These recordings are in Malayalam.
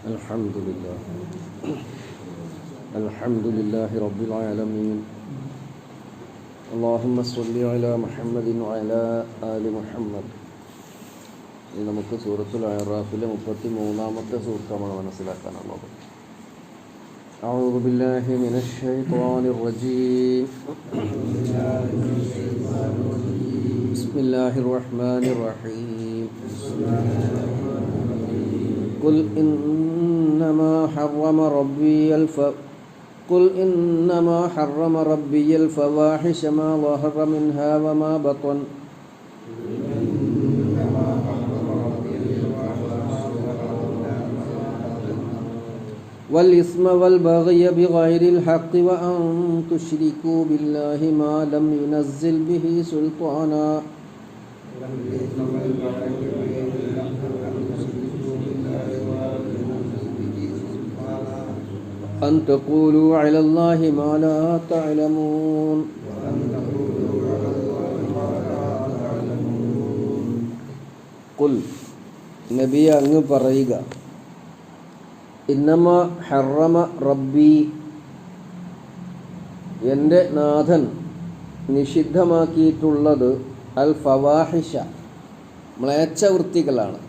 الحمد لله الحمد لله رب العالمين اللهم صل على محمد وعلى آل محمد ഇനി നമുക്ക് സൂറത്തുൽ അയറാഫിലെ മുപ്പത്തി മൂന്നാമത്തെ സൂക്തമാണ് മനസ്സിലാക്കാനുള്ളത് أعوذ بالله من الشيطان الرجيم بسم الله الرحمن الرحيم قل إنما حرم ربي الف قل إنما حرم ربي الفواحش ما ظهر منها وما بطن. والإثم والبغي بغير الحق وأن تشركوا بالله ما لم ينزل به سلطانا. أن تقولوا على الله ما لا تعلمون قل നബി അങ്ങ് പറയുക ഇന്നമ ഹറമ റബ്ബി എൻ്റെ നാഥൻ നിഷിദ്ധമാക്കിയിട്ടുള്ളത് അൽ ഫവാഹിഷ മ്ലേച്ഛ വൃത്തികളാണ്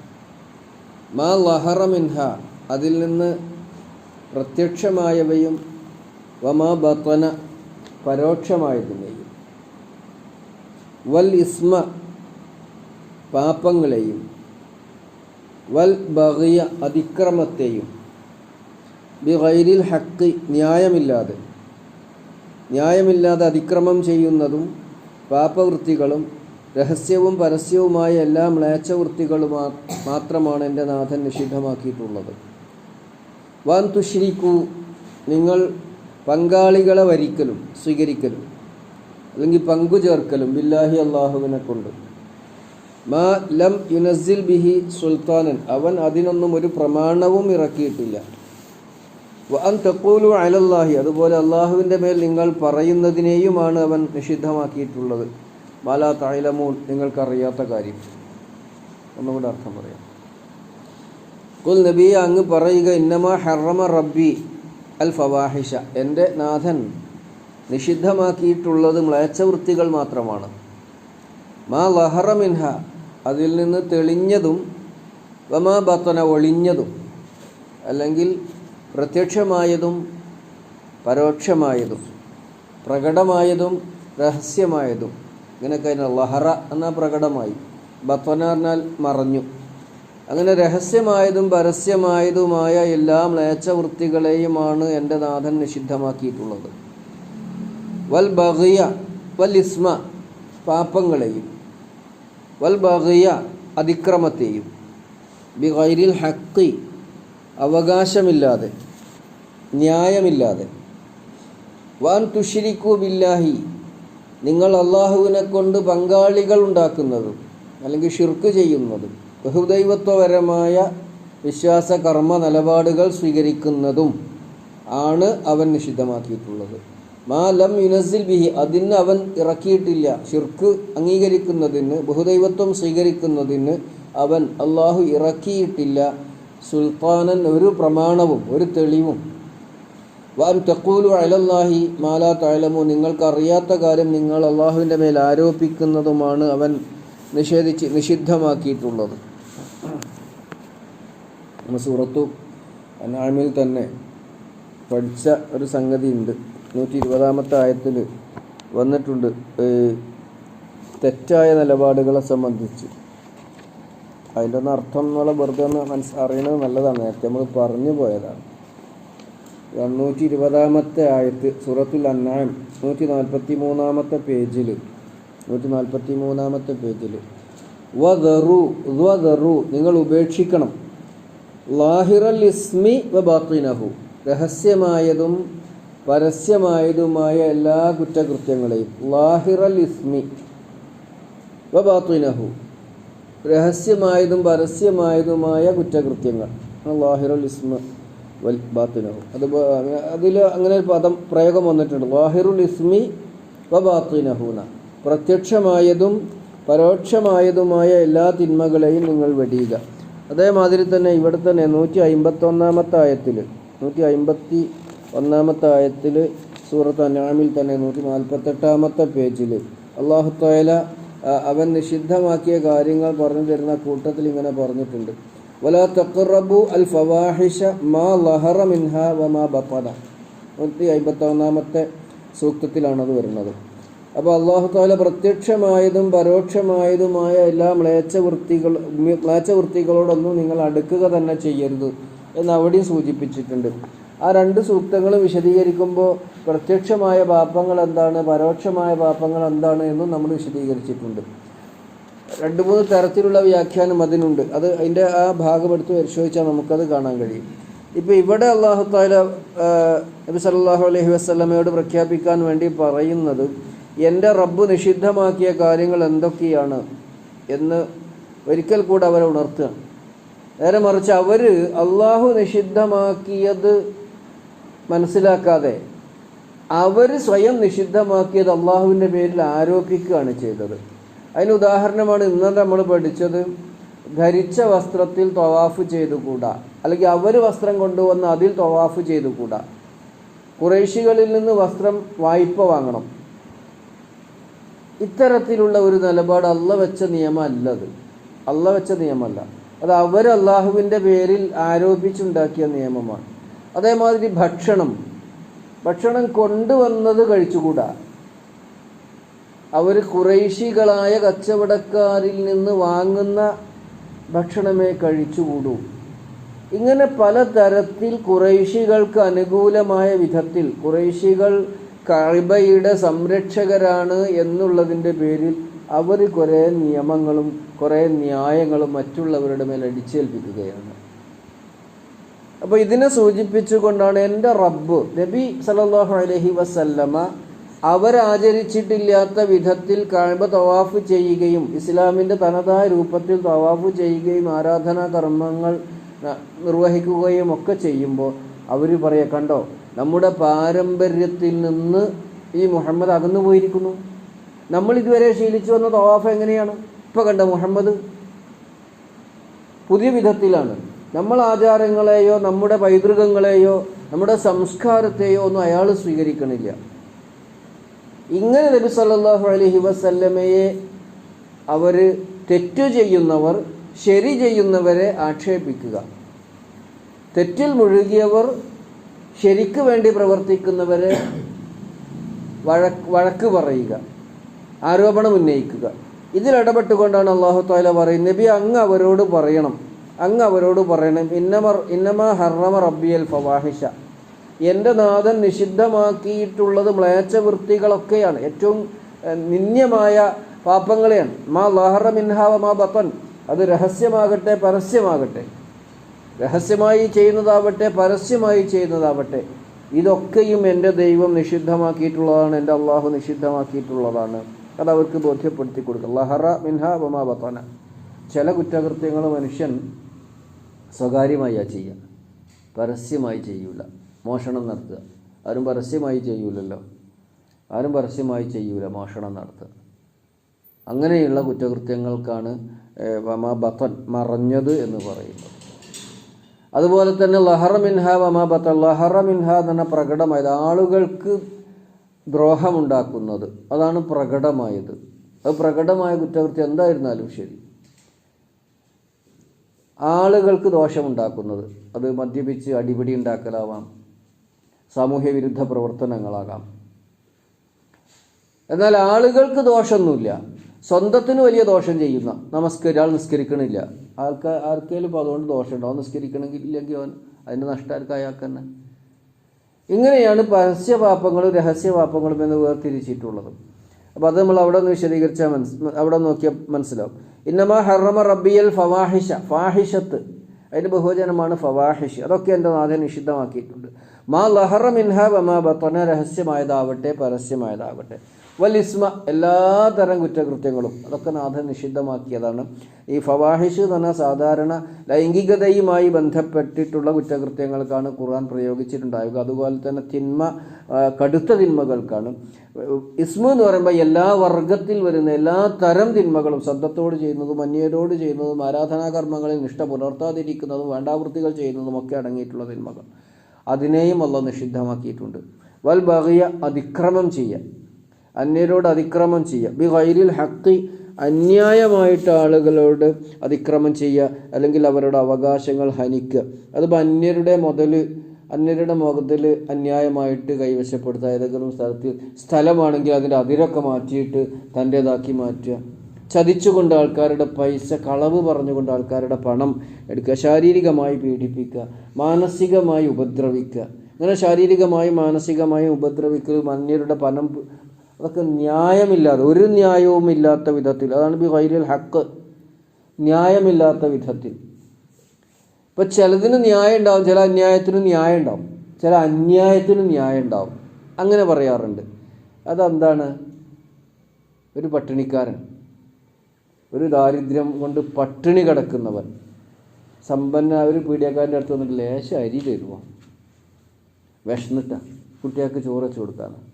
മാ ലഹറമിൻഹ അതിൽ നിന്ന് പ്രത്യക്ഷമായവയും വമാബത്വന പരോക്ഷമായതിനെയും വൽ ഇസ്മ പാപങ്ങളെയും വൽ ബഹിയ അതിക്രമത്തെയും ബി ഗൈരിൽ ഹക്ക് ന്യായമില്ലാതെ ന്യായമില്ലാതെ അതിക്രമം ചെയ്യുന്നതും പാപവൃത്തികളും രഹസ്യവും പരസ്യവുമായ എല്ലാ മ്ലേച്ഛവൃത്തികളും മാത്രമാണ് എന്റെ നാഥൻ നിഷിദ്ധമാക്കിയിട്ടുള്ളത്. വാൻ തുശ്രീക്കു നിങ്ങൾ പങ്കാളികളെ വരിക്കലും സ്വീകരിക്കലും അല്ലെങ്കിൽ പങ്കു ചേർക്കലും ബില്ലാഹി അള്ളാഹുവിനെ കൊണ്ട്. മാ ലം യുനസിൽ ബിഹി സുൽത്താനൻ. അവൻ അതിനൊന്നും ഒരു പ്രമാണവും ഇറക്കിയിട്ടില്ല. വൻ തെക്കൂലു അലല്ലാഹി. അതുപോലെ അള്ളാഹുവിന്റെ മേൽ നിങ്ങൾ പറയുന്നതിനെയുമാണ് അവൻ നിഷിദ്ധമാക്കിയിട്ടുള്ളത്. മാലാ തായിലമൂൻ നിങ്ങൾക്കറിയാത്ത കാര്യം. ഒന്നുകൂടെ അർത്ഥം പറയാം. കുൽ നബി അങ്ങ് പറയുക ഇന്നമ ഹറമ റബ്ബി അൽ ഫവാഹിഷ. എന്റെ നാഥൻ നിഷിദ്ധമാക്കിയിട്ടുള്ളത് മ്ലേച്ഛവൃത്തികൾ മാത്രമാണ്. മാ ലഹറമിൻഹ അതിൽ നിന്ന് തെളിഞ്ഞതും വമാ ബത്തന ഒളിഞ്ഞതും അല്ലെങ്കിൽ പ്രത്യക്ഷമായതും പരോക്ഷമായതും പ്രകടമായതും രഹസ്യമായതും. ഇങ്ങനെയൊക്കെ കഴിഞ്ഞാൽ ലഹറ എന്നാൽ പ്രകടമായി. ബത്തന എന്നാൽ മറഞ്ഞു. അങ്ങനെ രഹസ്യമായതും പരസ്യമായതുമായ എല്ലാ മ്ലേച്ഛവൃത്തികളെയുമാണ് എന്റെ നാഥൻ നിഷിദ്ധമാക്കിയിട്ടുള്ളത്. വൽ ബഹിയ വൽ ഇസ്മ പാപങ്ങളെയും. വൽ ബഹിയ അതിക്രമത്തെയും. ബി ഗൈരിൽ ഹക്കി അവകാശമില്ലാതെ ന്യായമില്ലാതെ. വൻ തുഷിരിക്കു ബില്ലാഹി നിങ്ങൾ അള്ളാഹുവിനെ കൊണ്ട് പങ്കാളികൾ ഉണ്ടാക്കുന്നതും അല്ലെങ്കിൽ ഷിർക്ക് ചെയ്യുന്നതും. ബഹുദൈവത്വപരമായ വിശ്വാസ കർമ്മ നിലപാടുകൾ സ്വീകരിക്കുന്നതും ആണ് അവൻ നിഷിദ്ധമാക്കിയിട്ടുള്ളത്. മാ ലം യുനസിൽ ബിഹി അതിന് അവൻ ഇറക്കിയിട്ടില്ല. ഷിർക്ക് അംഗീകരിക്കുന്നതിന് ബഹുദൈവത്വം സ്വീകരിക്കുന്നതിന് അവൻ അള്ളാഹു ഇറക്കിയിട്ടില്ല. സുൽത്താനൻ ഒരു പ്രമാണവും ഒരു തെളിവും. വാൻ തെക്കൂലു അലല്ലാഹി മാലാ താലമു നിങ്ങൾക്കറിയാത്ത കാര്യം നിങ്ങൾ അള്ളാഹുവിന്റെ മേൽ ആരോപിക്കുന്നതുമാണ് അവൻ നിഷേധിച്ച് നിഷിദ്ധമാക്കിയിട്ടുള്ളത്. നമ്മൾ സൂറത്തു അനാമിൽ തന്നെ പഠിച്ച ഒരു സംഗതി ഉണ്ട് നൂറ്റി ഇരുപതാമത്തെ ആയത്തിൽ വന്നിട്ടുണ്ട് തെറ്റായ നിലപാടുകളെ സംബന്ധിച്ച്. അതിന്റെ ഒന്ന് അർത്ഥം എന്നുള്ള വെറുതെ ഒന്ന് മനസ്സ് അറിയണത് നല്ലതാണ്. നേരത്തെ നമ്മൾ പറഞ്ഞു പോയതാണ്. നൂറ്റി ഇരുപതാമത്തെ ആയത്ത് സൂറത്തുൽ അന്നാം നൂറ്റി നാൽപ്പത്തി മൂന്നാമത്തെ പേജിൽ നൂറ്റി നാൽപ്പത്തി മൂന്നാമത്തെ പേജിൽ വദറു വദറു നിങ്ങൾ ഉപേക്ഷിക്കണം. ലാഹിറൽ ഇസ്മി വ രഹസ്യമായതും പരസ്യമായതുമായ എല്ലാ കുറ്റകൃത്യങ്ങളെയും. ലാഹിറൽ ഇസ്മി വ രഹസ്യമായതും പരസ്യമായതുമായ കുറ്റകൃത്യങ്ങൾ. ലാഹിറുൽ ഇസ്മ വൽ ബാത്തിനഹു. അത് അതിൽ അങ്ങനെ ഒരു പദം പ്രയോഗം വന്നിട്ടുണ്ട്. ലാഹിറുൽ ഇസ്മി വ ബാത്തിനഹൂന പ്രത്യക്ഷമായതും പരോക്ഷമായതുമായ എല്ലാ തിന്മകളെയും നിങ്ങൾ വെടിയുക. അതേമാതിരി തന്നെ ഇവിടെ തന്നെ നൂറ്റി അമ്പത്തി ഒന്നാമത്തെ ആയത്തിൽ നൂറ്റി അമ്പത്തി ഒന്നാമത്തെ ആയത്തിൽ സൂറത്ത് അനാമിൽ തന്നെ നൂറ്റി നാൽപ്പത്തെട്ടാമത്തെ പേജിൽ അള്ളാഹു തോയല അവൻ നിഷിദ്ധമാക്കിയ കാര്യങ്ങൾ പറഞ്ഞു തരുന്ന കൂട്ടത്തിൽ ഇങ്ങനെ പറഞ്ഞിട്ടുണ്ട്. വല തക്കുറബു അൽ ഫവാഹിഷ മാ ലഹറ മിൻഹ വമാ ബത്തന നൂറ്റി സൂക്തത്തിലാണത് വരുന്നത്. അപ്പോൾ അള്ളാഹു താല പ്രത്യക്ഷമായതും പരോക്ഷമായതുമായ എല്ലാ മ്ലേച്ച വൃത്തികൾ മ്ലേച്ച വൃത്തികളോടൊന്നും നിങ്ങൾ അടുക്കുക തന്നെ ചെയ്യരുത് എന്ന് അവിടെയും സൂചിപ്പിച്ചിട്ടുണ്ട്. ആ രണ്ട് സൂക്തങ്ങൾ വിശദീകരിക്കുമ്പോൾ പ്രത്യക്ഷമായ പാപങ്ങൾ എന്താണ് പരോക്ഷമായ പാപങ്ങൾ എന്താണ് എന്നും നമ്മൾ വിശദീകരിച്ചിട്ടുണ്ട്. രണ്ട് മൂന്ന് തരത്തിലുള്ള വ്യാഖ്യാനം അതിനുണ്ട്. അത് അതിന്റെ ആ ഭാഗം എടുത്ത് പരിശോധിച്ചാൽ നമുക്കത് കാണാൻ കഴിയും. ഇപ്പോൾ ഇവിടെ അള്ളാഹു താല നബി സല്ലല്ലാഹു അലൈഹി വസല്ലമയോട് പ്രഖ്യാപിക്കാൻ വേണ്ടി പറയുന്നത് എന്റെ റബ്ബ് നിഷിദ്ധമാക്കിയ കാര്യങ്ങൾ എന്തൊക്കെയാണ് എന്ന് ഒരിക്കൽ കൂടെ അവരെ ഉണർത്തുകയാണ് നേരെ മറിച്ച് അവർ അള്ളാഹു നിഷിദ്ധമാക്കിയത് മനസ്സിലാക്കാതെ അവർ സ്വയം നിഷിദ്ധമാക്കിയത് അള്ളാഹുവിന്റെ പേരിൽ ആരോപിക്കുകയാണ് ചെയ്തത്. അതിന് ഉദാഹരണമാണ് ഇന്നലെ നമ്മൾ പഠിച്ചത് ധരിച്ച വസ്ത്രത്തിൽ തൊവാഫ് ചെയ്തുകൂടാ? അല്ലെങ്കിൽ അവർ വസ്ത്രം കൊണ്ടുവന്ന് അതിൽ തൊവാഫ് ചെയ്തുകൂടാ? കുറേശികളിൽ നിന്ന് വസ്ത്രം വായ്പ വാങ്ങണം. ഇത്തരത്തിലുള്ള ഒരു നിലപാട് അല്ല വെച്ച നിയമമല്ല അത് അല്ല വെച്ച നിയമമല്ല. അത് അവർ അള്ളാഹുവിന്റെ പേരിൽ ആരോപിച്ചുണ്ടാക്കിയ നിയമമാണ്. അതേമാതിരി ഭക്ഷണം. ഭക്ഷണം കൊണ്ടുവന്നത് കഴിച്ചുകൂടാ. അവർ കുറേശികളായ കച്ചവടക്കാരിൽ നിന്ന് വാങ്ങുന്ന ഭക്ഷണമേ കഴിച്ചുകൂടൂ. ഇങ്ങനെ പലതരത്തിൽ കുറേശികൾക്ക് അനുകൂലമായ വിധത്തിൽ കുറേശികൾ കഅബയുടെ സംരക്ഷകരാണ് എന്നുള്ളതിന്റെ പേരിൽ അവർ കുറേ നിയമങ്ങളും കുറേ ന്യായങ്ങളും മറ്റുള്ളവരുടെ മേൽ അടിച്ചേൽപ്പിക്കുകയാണ്. അപ്പോൾ ഇതിനെ സൂചിപ്പിച്ചുകൊണ്ടാണ് എന്റെ റബ്ബ് നബി സല്ലല്ലാഹു അലഹി വസല്ലമ അവരാചരിച്ചിട്ടില്ലാത്ത വിധത്തിൽ കഅബ തവാഫ് ചെയ്യുകയും ഇസ്ലാമിന്റെ തനതായ രൂപത്തിൽ തവാഫ് ചെയ്യുകയും ആരാധനാ കർമ്മങ്ങൾ നിർവഹിക്കുകയും ഒക്കെ ചെയ്യുമ്പോൾ അവർ പറയുക കണ്ടോ നമ്മുടെ പാരമ്പര്യത്തിൽ നിന്ന് ഈ മുഹമ്മദ് അകന്നു പോയിരിക്കുന്നു. നമ്മൾ ഇതുവരെ ശീലിച്ചു വന്ന തവാഫ് എങ്ങനെയാണ്? ഇപ്പൊ കണ്ട മുഹമ്മദ് പുതിയ വിധത്തിലാണ്. നമ്മൾ ആചാരങ്ങളെയോ നമ്മുടെ പൈതൃകങ്ങളെയോ നമ്മുടെ സംസ്കാരത്തെയോ ഒന്നും അയാൾ സ്വീകരിക്കണില്ല. ഇങ്ങനെ നബി സല്ലാഹു അലഹി വസല്ലമയെ അവർ തെറ്റു ചെയ്യുന്നവർ ശരി ചെയ്യുന്നവരെ ആക്ഷേപിക്കുക. തെറ്റിൽ മുഴുകിയവർ ശരിക്ക് വേണ്ടി പ്രവർത്തിക്കുന്നവരെ വഴക്ക് വഴക്ക് പറയുക ആരോപണം ഉന്നയിക്കുക. ഇതിലിടപെട്ടുകൊണ്ടാണ് അള്ളാഹു താല പറയുന്നത് നബി അങ്ങ് അവരോട് പറയണം അങ്ങ് അവരോട് പറയണം. ഇന്നമർ ഇന്നമ ഹർറമ റബ്ബിയൽ ഫവാഹിഷ. എന്റെ നാഥൻ നിഷിദ്ധമാക്കിയിട്ടുള്ളത് മ്ലേച്ഛ വൃത്തികളൊക്കെയാണ് ഏറ്റവും നിന്യമായ നിന്ദ്യമായ പാപങ്ങളെയാണ്. മാ ലഹറ മിൻഹാവ മാ ബത്തൻ. അത് രഹസ്യമാകട്ടെ പരസ്യമാകട്ടെ. രഹസ്യമായി ചെയ്യുന്നതാവട്ടെ പരസ്യമായി ചെയ്യുന്നതാവട്ടെ ഇതൊക്കെയും എന്റെ ദൈവം നിഷിദ്ധമാക്കിയിട്ടുള്ളതാണ് എന്റെ അള്ളാഹു നിഷിദ്ധമാക്കിയിട്ടുള്ളതാണ്. അത് അവർക്ക് ബോധ്യപ്പെടുത്തി കൊടുക്കുക. ലഹറ മിൻഹ ബത്തന. ചില കുറ്റകൃത്യങ്ങൾ മനുഷ്യൻ സ്വകാര്യമായാ ചെയ്യുക. പരസ്യമായി ചെയ്യൂല. മോഷണം നടത്തുക. ആരും പരസ്യമായി ചെയ്യൂലല്ലോ. ആരും പരസ്യമായി ചെയ്യൂല മോഷണം നടത്തുക. അങ്ങനെയുള്ള കുറ്റകൃത്യങ്ങൾക്കാണ് ബത്തൻ മറഞ്ഞത് എന്ന് പറയുന്നത്. അതുപോലെ തന്നെ ലഹറ മിൻഹ വമാ തന്നെ പ്രകടമായത്. ആളുകൾക്ക് ദ്രോഹമുണ്ടാക്കുന്നത്. അതാണ് പ്രകടമായത്. അത് പ്രകടമായ കുറ്റകൃത്യം എന്തായിരുന്നാലും ശരി. ആളുകൾക്ക് ദോഷമുണ്ടാക്കുന്നത്. അത് മദ്യപിച്ച് അടിപിടി ഉണ്ടാക്കലാവാം. സാമൂഹ്യ വിരുദ്ധ പ്രവർത്തനങ്ങളാകാം. എന്നാൽ ആളുകൾക്ക് ദോഷമൊന്നുമില്ല. സ്വന്തത്തിന് വലിയ ദോഷം ചെയ്യുന്ന നമസ്കരിയാൾ നിസ്കരിക്കണില്ല. ആൾക്ക് ആർക്കേലും ഇപ്പോൾ അതുകൊണ്ട് ദോഷമുണ്ടോ അവൻ നിസ്കരിക്കണമെങ്കിൽ ഇല്ലെങ്കിൽ അവൻ അതിന്റെ നഷ്ടമാർക്ക് അയാൾക്ക് തന്നെ. ഇങ്ങനെയാണ് പരസ്യപാപങ്ങളും രഹസ്യപാപങ്ങളും എന്ന് വേർതിരിച്ചിട്ടുള്ളത്. അപ്പോൾ അത് നമ്മൾ അവിടെ നിന്ന് വിശദീകരിച്ചാൽ മനസ് അവിടെ നോക്കിയാൽ മനസ്സിലാവും. ഇന്നമ ഹറമ റബ്ബിയൽ ഫവാഹിഷ ഫാഹിഷത്ത്. അതിന്റെ ബഹുവചനമാണ് ഫവാഹിഷ്. അതൊക്കെ എന്റെ നാഥൻ നിഷിദ്ധമാക്കിയിട്ടുണ്ട്. മാ ലഹറ മിൻഹ വമാ ബത്തന രഹസ്യമായതാവട്ടെ പരസ്യമായതാവട്ടെ. വലിസ്മ എല്ലാ തരം കുറ്റകൃത്യങ്ങളും അതൊക്കെ നാഥൻ നിഷിദ്ധമാക്കിയതാണ്. ഈ ഫവാഹിഷ് എന്ന് പറഞ്ഞാൽ സാധാരണ ലൈംഗികതയുമായി ബന്ധപ്പെട്ടിട്ടുള്ള കുറ്റകൃത്യങ്ങൾക്കാണ് ഖുർആൻ പ്രയോഗിച്ചിട്ടുണ്ടാവുക. അതുപോലെ തന്നെ തിന്മ കടുത്ത തിന്മകൾക്കാണ്. ഇസ്മു എന്ന് പറയുമ്പോൾ എല്ലാ വർഗത്തിൽ വരുന്ന എല്ലാ തരം തിന്മകളും ശബ്ദത്തോട് ചെയ്യുന്നതും അന്യരോട് ചെയ്യുന്നതും ആരാധനാകർമ്മങ്ങളിൽ നിഷ്ഠ പുലർത്താതിരിക്കുന്നതും വേണ്ടാവൃത്തികൾ ചെയ്യുന്നതും ഒക്കെ അടങ്ങിയിട്ടുള്ള തിന്മകൾ. അതിനെയും അല്ല നിഷിദ്ധമാക്കിയിട്ടുണ്ട്. വൽ ബഹിയ അതിക്രമം ചെയ്യുക. അന്യരോട് അതിക്രമം ചെയ്യുക. ബി ഗൈരിൽ ഹക്കി അന്യായമായിട്ട് ആളുകളോട് അതിക്രമം ചെയ്യുക അല്ലെങ്കിൽ അവരുടെ അവകാശങ്ങൾ ഹനിക്കുക. അതിപ്പോൾ അന്യരുടെ മുതൽ അന്യരുടെ മുഖത്തിൽ അന്യായമായിട്ട് കൈവശപ്പെടുത്തുക. ഏതെങ്കിലും സ്ഥലത്തിൽ സ്ഥലമാണെങ്കിൽ അതിന്റെ അതിരൊക്കെ മാറ്റിയിട്ട് തന്റേതാക്കി മാറ്റുക. ചതിച്ചുകൊണ്ട് ആൾക്കാരുടെ പൈസ കളവ് പറഞ്ഞുകൊണ്ട് ആൾക്കാരുടെ പണം എടുക്കുക. ശാരീരികമായി പീഡിപ്പിക്കുക. മാനസികമായി ഉപദ്രവിക്കുക. അങ്ങനെ ശാരീരികമായും മാനസികമായും ഉപദ്രവിക്കുക അന്യരുടെ പണം അതൊക്കെ ന്യായമില്ലാതെ ഒരു ന്യായവും ഇല്ലാത്ത വിധത്തിൽ അതാണ് ബി വൈരൽ ഹക്ക്. ന്യായമില്ലാത്ത വിധത്തിൽ. ഇപ്പം ചിലതിന് ന്യായം ഉണ്ടാവും ചില അന്യായത്തിന് ന്യായം ഉണ്ടാവും ചില അന്യായത്തിന് ന്യായം ഉണ്ടാവും. അങ്ങനെ പറയാറുണ്ട്. അതെന്താണ്? ഒരു പട്ടിണിക്കാരൻ ഒരു ദാരിദ്ര്യം കൊണ്ട് പട്ടിണി കിടക്കുന്നവൻ സമ്പന്ന ഒരു പീഡിയക്കാരന്റെ അടുത്ത് വന്നിട്ട് ലേശം അരി തരുമോ വിഷന്നിട്ടാണ് കുട്ടികൾക്ക് ചോറ് വെച്ച് കൊടുക്കാന്ന്.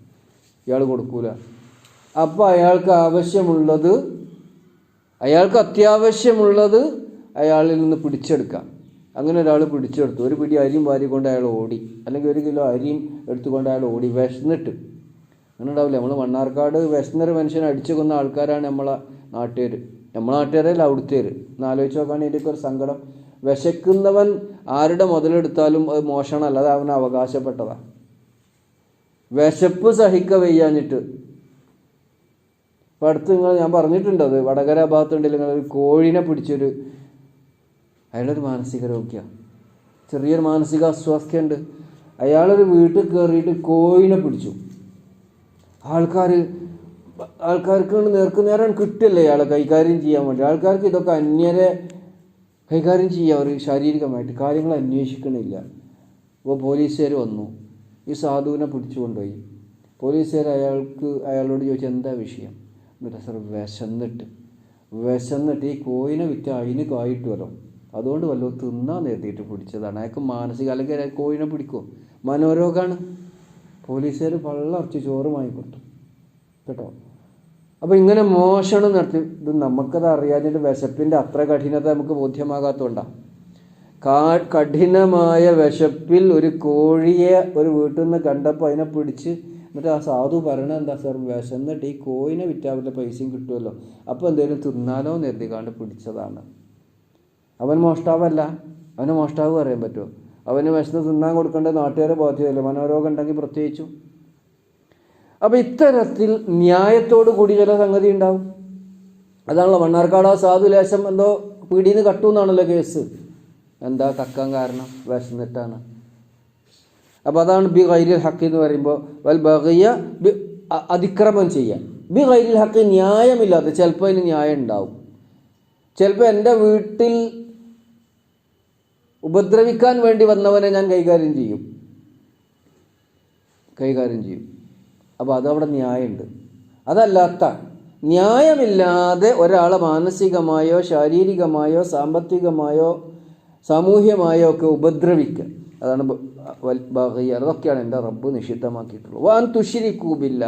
ഇയാൾ കൊടുക്കൂല. അപ്പോൾ അയാൾക്ക് ആവശ്യമുള്ളത് അയാൾക്ക് അത്യാവശ്യമുള്ളത് അയാളിൽ നിന്ന് പിടിച്ചെടുക്കാം. അങ്ങനെ ഒരാൾ പിടിച്ചെടുത്തു. ഒരു പിടി അരിയും വാരിക്കൊണ്ട് അയാൾ ഓടി. അല്ലെങ്കിൽ ഒരു കിലോ അരിയും എടുത്തുകൊണ്ട് അയാൾ ഓടി വിശന്നിട്ട്. അങ്ങനെ ഉണ്ടാവില്ല. നമ്മൾ മണ്ണാർക്കാട് വിശന്നൊരു മനുഷ്യനെ അടിച്ചു കൊന്ന ആൾക്കാരാണ് നമ്മളെ നാട്ടുകാർ നമ്മളെ നാട്ടുകാരല്ല അവിടുത്തേർ എന്നാലോചിച്ച് നോക്കുകയാണെങ്കിൽ ഇതിന്റെ ഒരു സങ്കടം. വിശക്കുന്നവൻ ആരുടെ മുതലെടുത്താലും അത് മോശമല്ല അത് അവന് അവകാശപ്പെട്ടതാണ് വിശപ്പ് സഹിക്ക വയ്യാഞ്ഞിട്ട്. ഇപ്പം അടുത്ത് നിങ്ങൾ ഞാൻ പറഞ്ഞിട്ടുണ്ട് അത് വടകര ഭാഗത്തുണ്ടെങ്കിൽ നിങ്ങൾ ഒരു കോഴിനെ പിടിച്ചൊരു അയാളൊരു മാനസിക രോഗിയാണ് ചെറിയൊരു മാനസിക അസ്വാസ്ഥ്യമുണ്ട് അയാളൊരു വീട്ടിൽ കയറിയിട്ട് കോഴിനെ പിടിച്ചു. ആൾക്കാർ ആൾക്കാർക്ക് നേർക്ക് നേരം കിട്ടില്ല അയാളെ കൈകാര്യം ചെയ്യാൻ വേണ്ടി. ആൾക്കാർക്ക് ഇതൊക്കെ അന്യരെ കൈകാര്യം ചെയ്യാം അവർ ശാരീരികമായിട്ട് കാര്യങ്ങൾ അന്വേഷിക്കണില്ല. അപ്പോൾ പോലീസുകാർ വന്നു. ഈ സാധുവിനെ പിടിച്ചു കൊണ്ടുപോയി. പോലീസുകാർ അയാൾക്ക് അയാളോട് ചോദിച്ചു എന്താ വിഷയം? എന്നിട്ട് സാർ വിശന്നിട്ട്. വിശന്നിട്ട് ഈ കോയിനെ വിറ്റ് അതിന് കായിട്ട് വരും അതുകൊണ്ട് വല്ലതും തിന്നാൻ നിർത്തിയിട്ട് പിടിച്ചതാണ്. അയാൾക്ക് മാനസിക അല്ലെങ്കിൽ കോയിനെ പിടിക്കുമോ മനോരോഗമാണ് പോലീസുകാർ പള്ളറച്ച് ചോറ് വാങ്ങിക്കൊടുത്തു. കേട്ടോ? അപ്പോൾ ഇങ്ങനെ മോഷണം നടത്തി. ഇത് നമുക്കത് അറിയാതിന്റെ വിശപ്പിന്റെ അത്ര കഠിനത നമുക്ക് ബോധ്യമാകാത്തതുകൊണ്ടാണ് കാ കഠിനമായ വിശപ്പിൽ ഒരു കോഴിയെ ഒരു വീട്ടിൽ നിന്ന് കണ്ടപ്പോൾ അതിനെ പിടിച്ച് എന്നിട്ട് ആ സാധു പറയണത് എന്താ സാർ? വിശന്നിട്ട് ഈ കോഴിനെ വിറ്റാവില്ല പൈസയും കിട്ടുമല്ലോ. അപ്പോൾ എന്തെങ്കിലും തിന്നാലോ എന്ന് എഴുതിക്കാണ്ട് പിടിച്ചതാണ്. അവൻ മോഷ്ടാവല്ല. അവന് മോഷ്ടാവ് പറയാൻ പറ്റുമോ? അവന് വിശന്ന് തിന്നാൻ കൊടുക്കേണ്ട നാട്ടുകാരെ ബാധ്യതയല്ലേ? മനോരോഗം ഉണ്ടെങ്കിൽ പ്രത്യേകിച്ചും. അപ്പോൾ ഇത്തരത്തിൽ ന്യായത്തോടു കൂടി ചില സംഗതി ഉണ്ടാവും. അതാണല്ലോ മണ്ണാർക്കാട് ആ സാധു ലേശം എന്തോ പീടിന്ന് കട്ടു എന്നാണല്ലോ കേസ്. എന്താ കക്കാൻ കാരണം? വിശന്നിട്ടാണ് അപ്പോൾ അതാണ് ബി ഗൈരിൽ ഹക്ക് എന്ന് പറയുമ്പോൾ വൽ ബഗിയ ബി അതിക്രമം ചെയ്യാൻ. ബി ഗൈരിൽ ഹക്ക് ന്യായമില്ലാതെ ചിലപ്പോൾ അതിന് ന്യായം ഉണ്ടാവും. ചിലപ്പോൾ എന്റെ വീട്ടിൽ ഉപദ്രവിക്കാൻ വേണ്ടി വന്നവനെ ഞാൻ കൈകാര്യം ചെയ്യും. കൈകാര്യം ചെയ്യും. അപ്പോൾ അതവിടെ ന്യായമുണ്ട്. അതല്ലാത്ത ന്യായമില്ലാതെ ഒരാളെ മാനസികമായോ ശാരീരികമായോ സാമ്പത്തികമായോ സാമൂഹ്യമായോ ഒക്കെ ഉപദ്രവിക്കുക. അതാണ് ബ- വൽ- ബഗിയ. അതൊക്കെയാണ് എന്റെ റബ്ബ് നിഷിദ്ധമാക്കിയിട്ടുള്ളത്. വാൻ തുഷിരിക്കൂബില്ല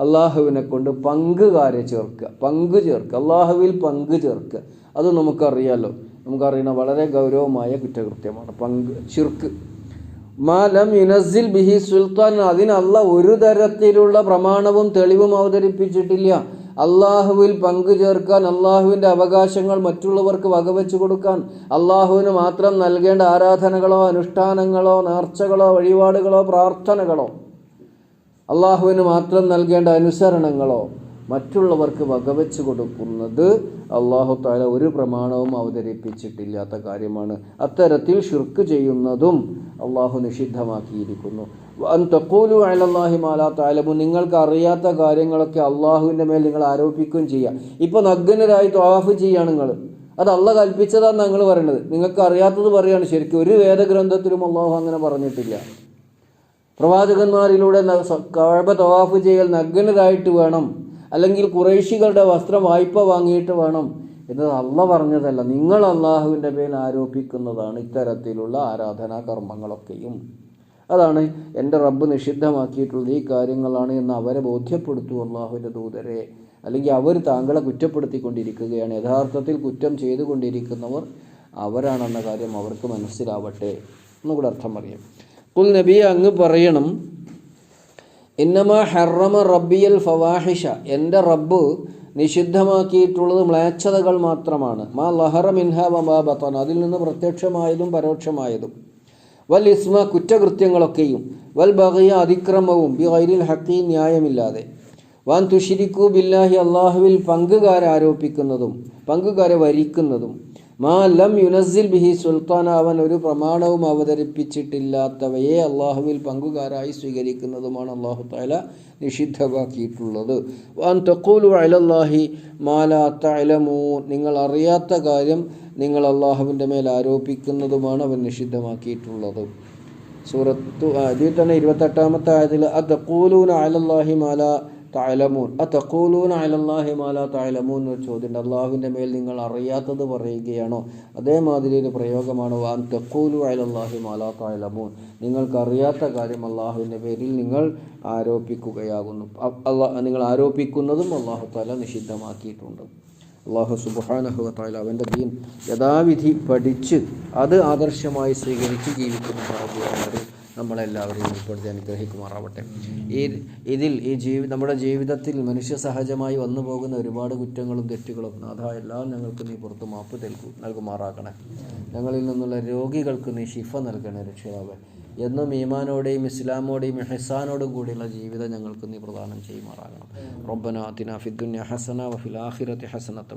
അള്ളാഹുവിനെ കൊണ്ട് പങ്കുകാരെ ചേർക്കുക. പങ്ക് ചേർക്കുക. അള്ളാഹുവിൽ പങ്ക് ചേർക്കുക. അത് നമുക്കറിയാലോ. നമുക്കറിയുന്ന വളരെ ഗൗരവമായ കുറ്റകൃത്യമാണ്. പങ്ക് ചിർക്ക് മാലം യുനസിൽ ബിഹി സുൽത്താൻ. അതിന് ഒരു തരത്തിലുള്ള പ്രമാണവും തെളിവും അവതരിപ്പിച്ചിട്ടില്ല. അള്ളാഹുവിൽ പങ്കു ചേർക്കാൻ അള്ളാഹുവിന്റെ അവകാശങ്ങൾ മറ്റുള്ളവർക്ക് വകവെച്ചു കൊടുക്കാൻ അള്ളാഹുവിന് മാത്രം നൽകേണ്ട ആരാധനകളോ അനുഷ്ഠാനങ്ങളോ നേർച്ചകളോ വഴിപാടുകളോ പ്രാർത്ഥനകളോ അള്ളാഹുവിന് മാത്രം നൽകേണ്ട അനുസരണങ്ങളോ മറ്റുള്ളവർക്ക് വകവെച്ച് കൊടുക്കുന്നത് അള്ളാഹു താല ഒരു പ്രമാണവും അവതരിപ്പിച്ചിട്ടില്ലാത്ത കാര്യമാണ്. അത്തരത്തിൽ ഷിർക്ക് ചെയ്യുന്നതും അള്ളാഹു നിഷിദ്ധമാക്കിയിരിക്കുന്നു. തക്കൂലു അലല്ലാഹി മാലാ താലമു നിങ്ങൾക്ക് അറിയാത്ത കാര്യങ്ങളൊക്കെ അള്ളാഹുവിന്റെ മേൽ നിങ്ങൾ ആരോപിക്കുകയും ചെയ്യാം ഇപ്പോൾ നഗ്നരായി ത്വാഫ് ചെയ്യാണ് നിങ്ങൾ. അത് അള്ള കൽപ്പിച്ചതാണ് ഞങ്ങൾ പറയുന്നത് നിങ്ങൾക്ക് അറിയാത്തത് പറയാണ് ശരിക്കും. ഒരു വേദഗ്രന്ഥത്തിലും അള്ളാഹു അങ്ങനെ പറഞ്ഞിട്ടില്ല. പ്രവാചകന്മാരിലൂടെ കഴബ തവാഫ് ചെയ്യൽ നഗ്നരായിട്ട് വേണം. അല്ലെങ്കിൽ കുറേശികളുടെ വസ്ത്രം വായ്പ വാങ്ങിയിട്ട് വേണം. എന്നത് അല്ല പറഞ്ഞതല്ല. നിങ്ങൾ അള്ളാഹുവിന്റെ പേരിൽ ആരോപിക്കുന്നതാണ് ഇത്തരത്തിലുള്ള ആരാധനാ കർമ്മങ്ങളൊക്കെയും. അതാണ് എന്റെ റബ്ബ് നിഷിദ്ധമാക്കിയിട്ടുള്ള ഈ കാര്യങ്ങളാണ് എന്ന് അവരെ ബോധ്യപ്പെടുത്തു അള്ളാഹുവിന്റെ ദൂതരെ. അല്ലെങ്കിൽ അവർ താങ്കളെ കുറ്റപ്പെടുത്തിക്കൊണ്ടിരിക്കുകയാണ്. യഥാർത്ഥത്തിൽ കുറ്റം ചെയ്തുകൊണ്ടിരിക്കുന്നവർ അവരാണെന്ന കാര്യം അവർക്ക് മനസ്സിലാവട്ടെ എന്നുകൂടെ അർത്ഥം അറിയാം കുൽ നബി അങ്ങ് പറയണം ഇന്നമ ഹെറമ റബ്ബിയൽ ഫവാഹിഷ. എന്റെ റബ്ബ് നിഷിദ്ധമാക്കിയിട്ടുള്ളത് മ്ലേച്ഛതകൾ മാത്രമാണ്. മാ ലഹറ മിൻഹ ബത്തൻ അതിൽ നിന്ന് പ്രത്യക്ഷമായതും പരോക്ഷമായതും. വൽ ഇസ്മ കുറ്റകൃത്യങ്ങളൊക്കെയും വൽ ബഹിയ അതിക്രമവും ബി ഗൈരിൽ ഹക്കി ന്യായമില്ലാതെ. വൻ തുഷിരിക്കു ബില്ലാഹി അള്ളാഹുവിൽ പങ്കുകാരെ ആരോപിക്കുന്നതും പങ്കുകാരെ വരിക്കുന്നതും മാ ലം യുനസിൽ ബിഹി സുൽത്താൻ അവൻ ഒരു പ്രമാണവും അവതരിപ്പിച്ചിട്ടില്ലാത്തവയെ അള്ളാഹുവിൽ പങ്കുകാരായി സ്വീകരിക്കുന്നതുമാണ് അള്ളാഹു താല നിഷിദ്ധമാക്കിയിട്ടുള്ളത്. വാൻ തക്കൂലു അലല്ലാഹി മാലാ തലമൂ നിങ്ങൾ അറിയാത്ത കാര്യം നിങ്ങൾ അള്ളാഹുവിന്റെ മേൽ ആരോപിക്കുന്നതുമാണ് അവൻ നിഷിദ്ധമാക്കിയിട്ടുള്ളത്. സൂറത്തു അതിൽ തന്നെ ഇരുപത്തെട്ടാമത്തെ ആയതിൽ അതക്കൂലൂന അലല്ലാഹി മാല താലമൂൻ തക്കോലൂൻ അലല്ലാഹി മാല തലമൂൻ എന്നൊരു ചോദ്യമുണ്ട്. അള്ളാഹുവിന്റെ മേൽ നിങ്ങൾ അറിയാത്തത് പറയുകയാണോ? അതേമാതിരി ഒരു പ്രയോഗമാണ് വാൻ തക്കൂലു അലല്ലാഹി മാല തലമൂൻ നിങ്ങൾക്ക് അറിയാത്ത കാര്യം അള്ളാഹുവിന്റെ പേരിൽ നിങ്ങൾ ആരോപിക്കുകയാകുന്നു. അള്ളാഹ് നിങ്ങൾ ആരോപിക്കുന്നതും അള്ളാഹു താല നിഷിദ്ധമാക്കിയിട്ടുണ്ട്. അള്ളാഹു സുബാനഹുവത്തായാലും അവന്റെ ദീൻ യഥാവിധി പഠിച്ച് അത് ആദർശമായി സ്വീകരിച്ച് ജീവിക്കുന്ന ഭാഗ്യവാന്മാർ നമ്മളെല്ലാവരെയും ഉൾപ്പെടുത്തി അനുഗ്രഹിക്കുമാറാവട്ടെ. ഈ ഇതിൽ ഈ ജീവി നമ്മുടെ ജീവിതത്തിൽ മനുഷ്യ സഹജമായി വന്നു പോകുന്ന ഒരുപാട് കുറ്റങ്ങളും തെറ്റുകളും നാഥ എല്ലാം ഞങ്ങൾക്ക് നീ പുറത്ത് മാപ്പ് നൽകു നൽകുമാറാക്കണേ ഞങ്ങളിൽ നിന്നുള്ള രോഗികൾക്ക് നീ ഷിഫ നൽകണേ രക്ഷിതാവ്. എന്നും ഈമാനോടെയും ഇസ്ലാമോടെയും ഹെസാനോടും കൂടിയുള്ള ജീവിതം ഞങ്ങൾക്ക് നീ പ്രദാനം ചെയ്യുമാറാകണം. റബ്ബന അതിന ഫിദ്ദുന്യ ഹസന വഫിൽ ആഖിറത്തി ഹസനത്ത്